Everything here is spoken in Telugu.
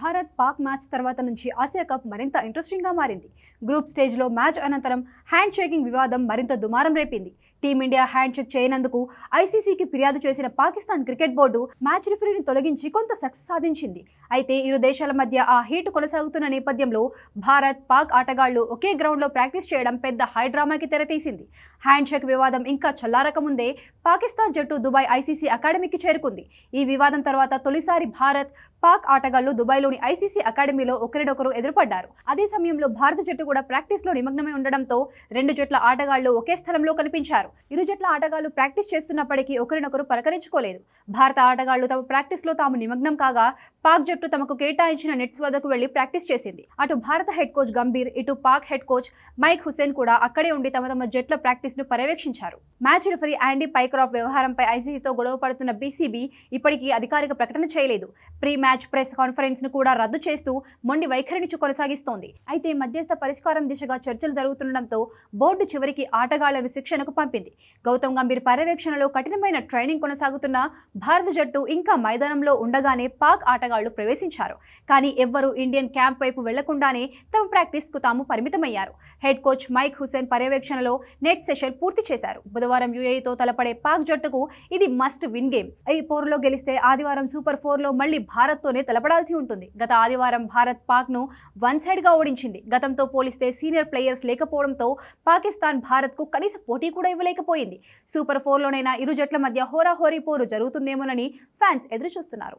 భారత్ పాక్ మ్యాచ్ తర్వాత నుంచి ఆసియా కప్ మరింత ఇంట్రెస్టింగ్గా మారింది. గ్రూప్ స్టేజ్లో మ్యాచ్ అనంతరం హ్యాండ్ షేకింగ్ వివాదం మరింత దుమారం రేపింది. టీమిండియా హ్యాండ్ షేక్ చేయనందుకు ఐసీసీకి ఫిర్యాదు చేసిన పాకిస్తాన్ క్రికెట్ బోర్డు మ్యాచ్ రిఫరీని తొలగించి కొంత సక్సెస్ సాధించింది. అయితే ఇరు దేశాల మధ్య ఆ హీట్ కొనసాగుతున్న నేపథ్యంలో భారత్ పాక్ ఆటగాళ్ళు ఒకే గ్రౌండ్లో ప్రాక్టీస్ చేయడం పెద్ద హై డ్రామాకి తెరతీసింది. హ్యాండ్ షేక్ వివాదం ఇంకా చల్లారకముందే పాకిస్తాన్ జట్టు దుబాయ్ ఐసీసీ అకాడమీకి చేరుకుంది. ఈ వివాదం తర్వాత తొలిసారి భారత్ పాక్ ఆటగాళ్ళు దుబాయ్లోని ఐసీసీ అకాడమీలో ఒకరినొకరు ఎదురుపడ్డారు. అదే సమయంలో భారత జట్టు కూడా ప్రాక్టీస్లో నిమగ్నమై ఉండడంతో రెండు జట్ల ఆటగాళ్ళు ఒకే స్థలంలో కనిపించారు. ఇరు జట్ల ఆటగాళ్ళు ప్రాక్టీస్ చేస్తున్నప్పటికీ ఒకరినొకరు పలకరించుకోలేదు భారత ఆటగాళ్ళు తమ ప్రాక్టీస్లో తాము నిమగ్నం కాగా పాక్ జట్టు తమకు కేటాయించిన నెట్స్ వద్దకు వెళ్ళి ప్రాక్టీస్ చేసింది. అటు భారత హెడ్ కోచ్ గంభీర్ ఇటు Pak head coach Mike Hesson కూడా అక్కడే ఉండి తమ తమ జట్ల ప్రాక్టీస్ను పర్యవేక్షించారు. మ్యాచ్ రిఫరీ యాండీ పైక్రాఫ్ వ్యవహారంపై ఐసీసీతో గొడవ పడుతున్న బీసీబీ ఇప్పటికీ అధికారిక ప్రకటన చేయలేదు. ప్రీ మ్యాచ్ మ్యాచ్ ప్రెస్ కాన్ఫరెన్స్ను కూడా రద్దు చేస్తూ మొండి వైఖరిని కొనసాగిస్తోంది. అయితే మధ్యస్థ పరిష్కారం దిశగా చర్చలు జరుగుతుండటంతో బోర్డు చివరికి ఆటగాళ్ళను శిక్షణకు పంపింది. గౌతమ్ గంభీర్ పర్యవేక్షణలో కఠినమైన ట్రైనింగ్ కొనసాగుతున్న భారత జట్టు ఇంకా మైదానంలో ఉండగానే పాక్ ఆటగాళ్ళు ప్రవేశించారు. కానీ ఎవ్వరూ ఇండియన్ క్యాంప్ వైపు వెళ్ళకుండానే తమ ప్రాక్టీస్కు తాము పరిమితమయ్యారు. హెడ్ కోచ్ మైక్ హుసేన్ పర్యవేక్షణలో నెట్ సెషన్ పూర్తి చేశారు. బుధవారం యుఏఈతో తలపడే పాక్ జట్టుకు ఇది మస్ట్ విన్ గేమ్. ఈ పోరులో గెలిస్తే ఆదివారం సూపర్ ఫోర్లో మళ్ళీ భారత్ తోనే తలపడాల్సి ఉంటుంది. గత ఆదివారం భారత్ పాక్ను వన్ సైడ్గా ఓడించింది. గతంతో పోలిస్తే సీనియర్ ప్లేయర్స్ లేకపోవడంతో పాకిస్తాన్ భారత్కు కనీస పోటీ కూడా ఇవ్వలేకపోయింది. సూపర్ ఫోర్ లోనైనా ఇరు జట్ల మధ్య హోరాహోరీ పోరు జరుగుతుందేమోనని ఫ్యాన్స్ ఎదురుచూస్తున్నారు.